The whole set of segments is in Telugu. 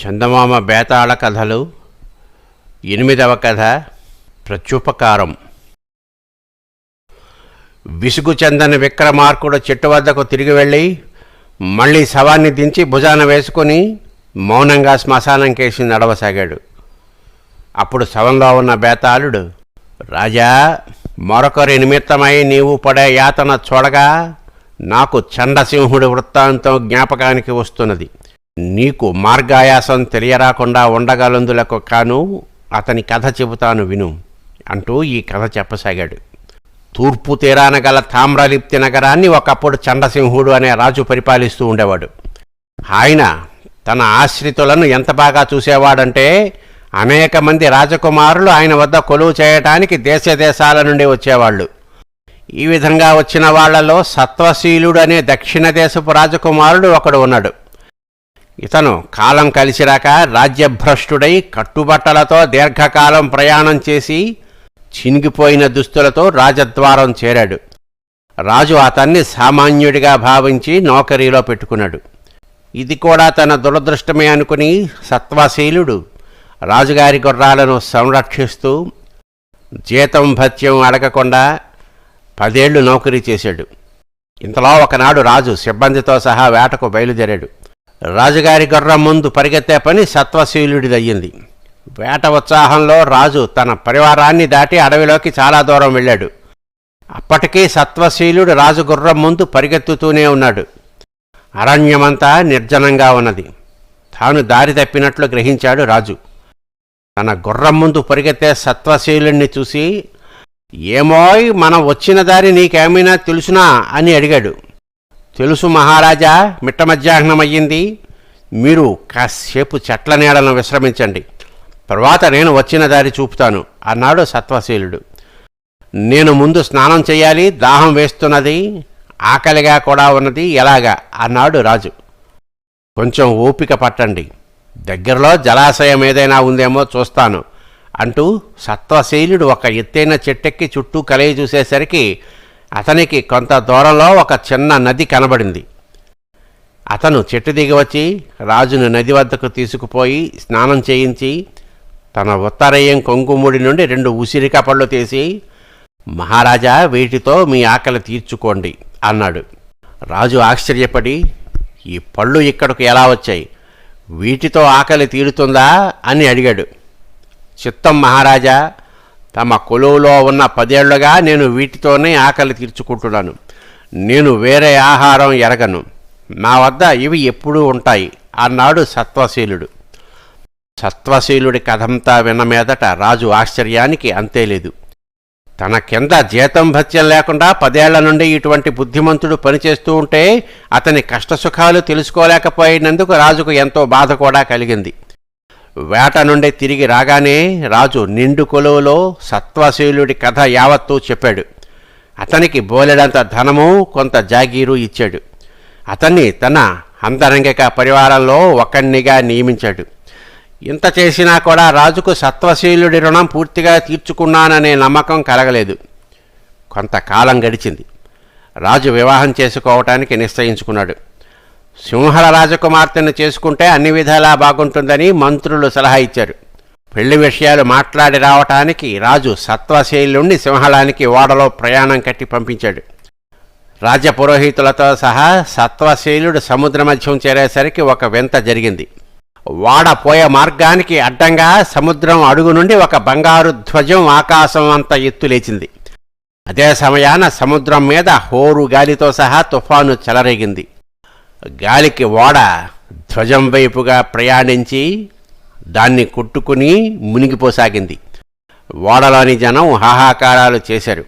చందమామ బేతాళ కథలు ఎనిమిదవ కథ ప్రత్యుపకారం. విసుగు చందని విక్రమార్కుడు చెట్టు వద్దకు తిరిగి వెళ్ళి మళ్ళీ శవాన్ని దించి భుజాన వేసుకొని మౌనంగా శ్మశానం కేసి నడవసాగాడు. అప్పుడు శవంలో ఉన్న బేతాళుడు రాజా మరొకరి నిమిత్తమై నీవు పడే యాతన చూడగా నాకు చండసింహుడి వృత్తాంతం జ్ఞాపకానికి వస్తున్నది. నీకు మార్గాయాసం తెలియరాకుండా ఉండగలందులకు కాను అతని కథ చెబుతాను విను అంటూ ఈ కథ చెప్పసాగాడు. తూర్పు తీరాన గల తామ్రలిప్తి నగరాన్ని ఒకప్పుడు చండసింహుడు అనే రాజు పరిపాలిస్తూ ఉండేవాడు. ఆయన తన ఆశ్రితులను ఎంత బాగా చూసేవాడంటే అనేక మంది రాజకుమారులు ఆయన వద్ద కొలువు చేయటానికి దేశ దేశాల నుండి వచ్చేవాళ్ళు. ఈ విధంగా వచ్చిన వాళ్ళలో సత్వశీలుడు అనే దక్షిణ దేశపు రాజకుమారుడు ఒకడు ఉన్నాడు. ఇతను కాలం కలిసిరాక రాజ్యభ్రష్టుడై కట్టుబట్టలతో దీర్ఘకాలం ప్రయాణం చేసి చినిగిపోయిన దుస్తులతో రాజద్వారం చేరాడు. రాజు అతన్ని సామాన్యుడిగా భావించి నౌకరీలో పెట్టుకున్నాడు. ఇది కూడా తన దురదృష్టమే అనుకుని సత్వశీలుడు రాజుగారి గుర్రాలను సంరక్షిస్తూ జీతం భత్యం అడగకుండా పదేళ్ళు నౌకరీ చేశాడు. ఇంతలో ఒకనాడు రాజు సిబ్బందితో సహా వేటకు బయలుదేరాడు. రాజుగారి గుర్రం ముందు పరిగెత్తే పని సత్వశీలుడిదయ్యింది. వేట ఉత్సాహంలో రాజు తన పరివారాన్ని దాటి అడవిలోకి చాలా దూరం వెళ్ళాడు. అప్పటికీ సత్వశీలుడు రాజు గుర్రం ముందు పరిగెత్తుతూనే ఉన్నాడు. అరణ్యమంతా నిర్జనంగా ఉన్నది. తాను దారి తప్పినట్లు గ్రహించాడు రాజు. తన గుర్రం ముందు పరిగెత్తే సత్వశీలుణ్ణి చూసి ఏమోయ్ మనం వచ్చిన దారి నీకేమైనా తెలుసునా? అని అడిగాడు. తెలుసు మహారాజా మిట్ట మధ్యాహ్నం అయ్యింది మీరు కాసేపు చెట్ల నీడలను విశ్రమించండి. తర్వాత నేను వచ్చిన దారి చూపుతాను అన్నాడు సత్వశీలుడు. నేను ముందు స్నానం చేయాలి దాహం వేస్తున్నది ఆకలిగా కూడా ఉన్నది ఎలాగా అన్నాడు రాజు. కొంచెం ఓపిక పట్టండి. దగ్గరలో జలాశయం ఏదైనా ఉందేమో చూస్తాను అంటూ సత్వశీలుడు ఒక ఎత్తైన చెట్టెక్కి చుట్టూ కలయి చూసేసరికి అతనికి కొంత దూరంలో ఒక చిన్న నది కనబడింది. అతను చెట్టు దిగి వచ్చి రాజును నది వద్దకు తీసుకుపోయి స్నానం చేయించి తన ఉత్తరయం కొంగుముడి నుండి రెండు ఉసిరికా పళ్ళు తీసి మహారాజా వీటితో మీ ఆకలి తీర్చుకోండి అన్నాడు. రాజు ఆశ్చర్యపడి ఈ పళ్ళు ఇక్కడకు ఎలా వచ్చాయి? వీటితో ఆకలి తీరుతుందా? అని అడిగాడు. చిత్తం మహారాజా తమ కొలువులో ఉన్న పదేళ్ళుగా నేను వీటితోనే ఆకలి తీర్చుకుంటున్నాను. నేను వేరే ఆహారం ఎరగను. నా వద్ద ఇవి ఎప్పుడూ ఉంటాయి. అన్నాడు సత్వశీలుడు. సత్వశీలుడి కథంతా విన్న మీదట రాజు ఆశ్చర్యానికి అంతేలేదు తన కింద జీతం భత్యం లేకుండా పదేళ్ళ నుండి ఇటువంటి బుద్ధిమంతుడు పనిచేస్తూ ఉంటే అతని కష్టసుఖాలు తెలుసుకోలేకపోయినందుకు రాజుకు ఎంతో బాధ కూడా కలిగింది. వేట నుండి తిరిగి రాగానే రాజు నిండు కొలువులో సత్వశీలుడి కథ యావత్తూ చెప్పాడు. అతనికి బోలెడంత ధనము కొంత జాగీరు ఇచ్చాడు. అతన్ని తన అంతరంగిక పరివారంలో ఒకణ్ణిగా నియమించాడు. ఇంత చేసినా కూడా రాజుకు సత్వశీలుడి రుణం పూర్తిగా తీర్చుకున్నాననే నమ్మకం కలగలేదు. కొంతకాలం గడిచింది. రాజు వివాహం చేసుకోవటానికి నిశ్చయించుకున్నాడు. సింహళ రాజకుమార్తెను చేసుకుంటే అన్ని విధాలా బాగుంటుందని మంత్రులు సలహా ఇచ్చారు. పెళ్ళి విషయాలు మాట్లాడి రావటానికి రాజు సత్వశైలుణ్ణి సింహళానికి ఓడలో ప్రయాణం కట్టి పంపించాడు. రాజపురోహితులతో సహా సత్వశైలుడు సముద్ర మధ్యం చేరేసరికి ఒక వింత జరిగింది. వాడ పోయే మార్గానికి అడ్డంగా సముద్రం అడుగు నుండి ఒక బంగారు ధ్వజం ఆకాశం అంత ఎత్తు లేచింది. అదే సమయాన సముద్రం మీద హోరు గాలితో సహా తుఫాను చెలరేగింది. గాలికి ఓడ ధ్వజం వైపుగా ప్రయాణించి దాన్ని కొట్టుకుని మునిగిపోసాగింది. ఓడలోని జనం హాహాకారాలు చేశారు.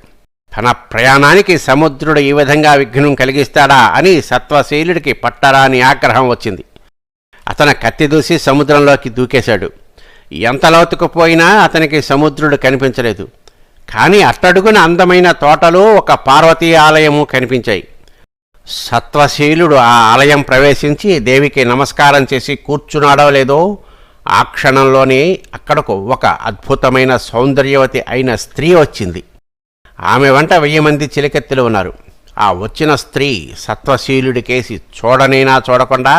తన ప్రయాణానికి సముద్రుడు ఈ విధంగా విఘ్నం కలిగిస్తాడా అని సత్వశీలుడికి పట్టరాని ఆగ్రహం వచ్చింది. అతను కత్తి దూసి సముద్రంలోకి దూకేశాడు. ఎంత లోతుకు పోయినా అతనికి సముద్రుడు కనిపించలేదు. కానీ అట్టడుగున అందమైన తోటలు ఒక పార్వతీ ఆలయము కనిపించాయి. సత్వశీలుడు ఆ ఆలయం ప్రవేశించి దేవికి నమస్కారం చేసి కూర్చున్నాడో లేదో ఆ క్షణంలోనే అక్కడకు ఒక అద్భుతమైన సౌందర్యవతి అయిన స్త్రీ వచ్చింది. ఆమె వెంట వెయ్యి మంది చిలికెత్తులు ఉన్నారు. ఆ వచ్చిన స్త్రీ సత్వశీలుడి కేసి చూడనైనా చూడకుండా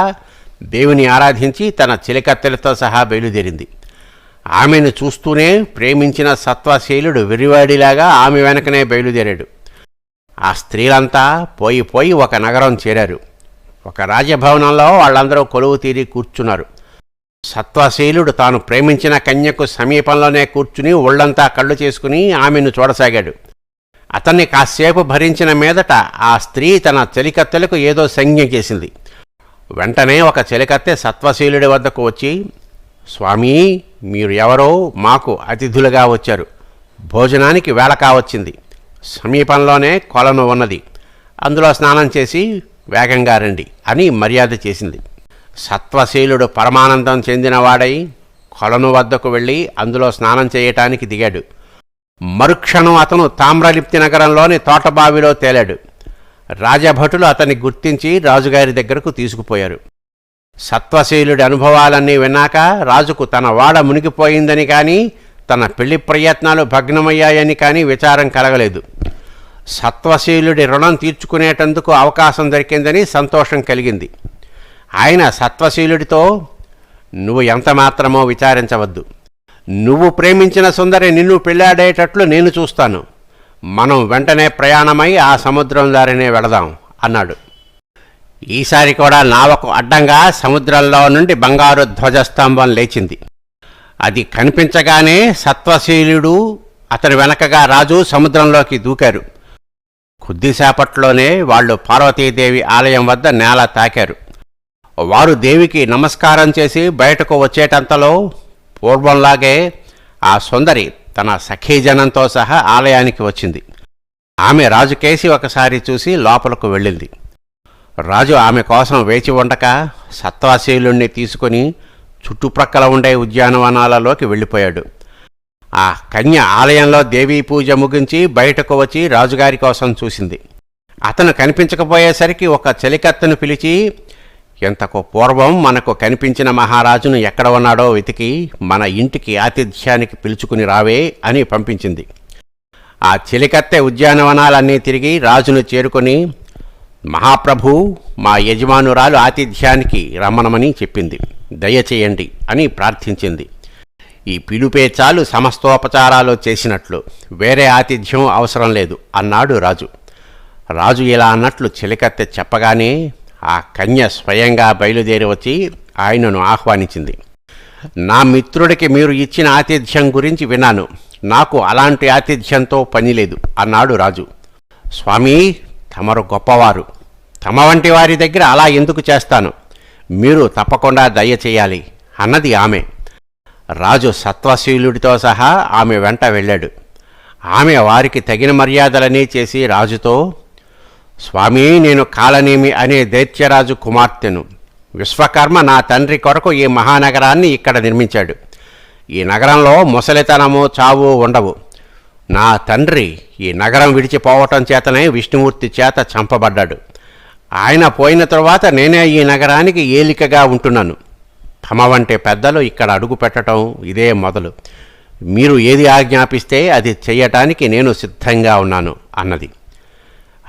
దేవుని ఆరాధించి తన చిలికత్తెలతో సహా బయలుదేరింది. ఆమెను చూస్తూనే ప్రేమించిన సత్వశీలుడు విరివాడిలాగా ఆమె వెనకనే బయలుదేరాడు. ఆ స్త్రీలంతా పోయి పోయి ఒక నగరం చేరారు. ఒక రాజభవనంలో వాళ్ళందరూ కొలువు తీరి కూర్చున్నారు. సత్వశీలుడు తాను ప్రేమించిన కన్యకు సమీపంలోనే కూర్చుని ఒళ్ళంతా కళ్ళు చేసుకుని ఆమెను చూడసాగాడు. అతన్ని కాసేపు భరించిన మీదట ఆ స్త్రీ తన చెలికత్తెలకు ఏదో సంజ్ఞ చేసింది. వెంటనే ఒక చెలికత్తె సత్వశీలుడి వద్దకు వచ్చి స్వామీ మీరు ఎవరో మాకు అతిథులుగా వచ్చారు. భోజనానికి వేళ కావచ్చింది. సమీపంలోనే కొలను ఉన్నది. అందులో స్నానం చేసి వేగంగా రండి అని మర్యాద చేసింది. సత్వశీలుడు పరమానందం చెందినవాడై కొలను వద్దకు వెళ్ళి అందులో స్నానం చేయటానికి దిగాడు. మరుక్షణం అతను తామ్రలిప్తి నగరంలోని తోటబావిలో తేలాడు. రాజభటులు అతన్ని గుర్తించి రాజుగారి దగ్గరకు తీసుకుపోయారు. సత్వశీలుడి అనుభవాలన్నీ విన్నాక రాజుకు తన వాడ మునిగిపోయిందని కానీ తన పెళ్ళి ప్రయత్నాలు భగ్నమయ్యాయని కానీ విచారం కలగలేదు. సత్వశీలుడి రుణం తీర్చుకునేటందుకు అవకాశం దొరికిందని సంతోషం కలిగింది. ఆయన సత్వశీలుడితో నువ్వు ఎంత మాత్రమో విచారించవద్దు. నువ్వు ప్రేమించిన సుందరి నిన్ను పెళ్ళాడేటట్లు నేను చూస్తాను. మనం వెంటనే ప్రయాణమై ఆ సముద్రం దారినే వెళదాం అన్నాడు. ఈసారి కూడా నావకు అడ్డంగా సముద్రంలో నుండి బంగారు ధ్వజస్తంభం లేచింది. అది కనిపించగానే సత్వశీలుడు అతని వెనకగా రాజు సముద్రంలోకి దూకారు. కొద్దిసేపట్లోనే వాళ్ళు పార్వతీదేవి ఆలయం వద్ద నేల తాకారు. వారు దేవికి నమస్కారం చేసి బయటకు వచ్చేటంతలో పూర్వంలాగే ఆ సుందరి తన సఖీజనంతో సహా ఆలయానికి వచ్చింది. ఆమె రాజుకేసి ఒకసారి చూసి లోపలకు వెళ్ళింది. రాజు ఆమె కోసం వేచి ఉండక సత్వాశీలుణ్ణి తీసుకుని చుట్టుప్రక్కల ఉండే ఉద్యానవనాలలోకి వెళ్ళిపోయాడు. ఆ కన్య ఆలయంలో దేవీ పూజ ముగించి బయటకు వచ్చి రాజుగారి కోసం చూసింది. అతను కనిపించకపోయేసరికి ఒక చెలికత్తను పిలిచి ఇంతకు పూర్వం మనకు కనిపించిన మహారాజును ఎక్కడ ఉన్నాడో వెతికి మన ఇంటికి ఆతిథ్యానికి పిలుచుకుని రావే అని పంపించింది. ఆ చెలికత్తె ఉద్యానవనాలన్నీ తిరిగి రాజును చేరుకొని మహాప్రభు మా యజమానురాలు ఆతిథ్యానికి రమ్మనమని చెప్పింది. దయచేయండి అని ప్రార్థించింది. ఈ పిలుపే చాలు సమస్తోపచారాలు చేసినట్లు. వేరే ఆతిథ్యం అవసరం లేదు అన్నాడు రాజు. రాజు ఇలా అన్నట్లు చిలికత్తె చెప్పగానే ఆ కన్య స్వయంగా బయలుదేరి వచ్చి ఆయనను ఆహ్వానించింది. నా మిత్రుడికి మీరు ఇచ్చిన ఆతిథ్యం గురించి విన్నాను. నాకు అలాంటి ఆతిథ్యంతో పని లేదు అన్నాడు రాజు. స్వామి తమరు గొప్పవారు. తమ వంటి వారి దగ్గర అలా ఎందుకు చేస్తాను? మీరు తప్పకుండా దయ చేయాలి అన్నది ఆమె. రాజు సత్వశీలుడితో సహా ఆమె వెంట వెళ్ళాడు. ఆమె వారికి తగిన మర్యాదలనే చేసి రాజుతో స్వామి నేను కాలనేమి అనే దైత్యరాజు కుమార్తెను. విశ్వకర్మ నా తండ్రి కొరకు ఈ మహానగరాన్ని ఇక్కడ నిర్మించాడు. ఈ నగరంలో ముసలితనము చావు ఉండవు. నా తండ్రి ఈ నగరం విడిచిపోవటం చేతనే విష్ణుమూర్తి చేత చంపబడ్డాడు. ఆయన పోయిన తరువాత నేనే ఈ నగరానికి ఏలికగా ఉంటున్నాను. తమ వంటి పెద్దలు ఇక్కడ అడుగు పెట్టడం ఇదే మొదలు. మీరు ఏది ఆజ్ఞాపిస్తే అది చేయటానికి నేను సిద్ధంగా ఉన్నాను అన్నది.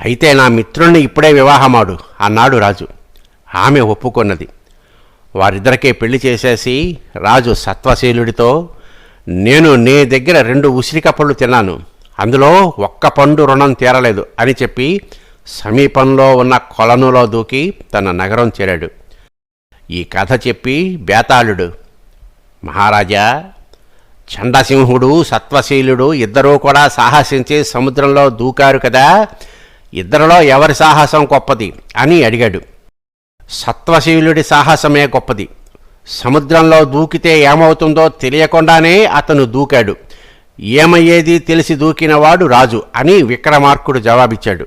అయితే నా మిత్రుణ్ణి ఇప్పుడే వివాహమాడు అన్నాడు రాజు. ఆమె ఒప్పుకున్నది. వారిద్దరికే పెళ్ళి చేసేసి రాజు సత్వశీలుడితో నేను నీ దగ్గర రెండు ఉసిరిక పళ్ళు తిన్నాను. అందులో ఒక్క పండు రుణం తీరలేదు అని చెప్పి సమీపంలో ఉన్న కొలనులో దూకి తన నగరం చేరాడు. ఈ కథ చెప్పి బేతాళుడు మహారాజా చండసింహుడు సత్వశీలుడు ఇద్దరూ కూడా సాహసించి సముద్రంలో దూకారు కదా ఇద్దరిలో ఎవరి సాహసం గొప్పది? అని అడిగాడు. సత్వశీలుడి సాహసమే గొప్పది. సముద్రంలో దూకితే ఏమవుతుందో తెలియకుండానే అతను దూకాడు. ఏమయ్యేది తెలిసి దూకినవాడు రాజు అని విక్రమార్కుడు జవాబిచ్చాడు.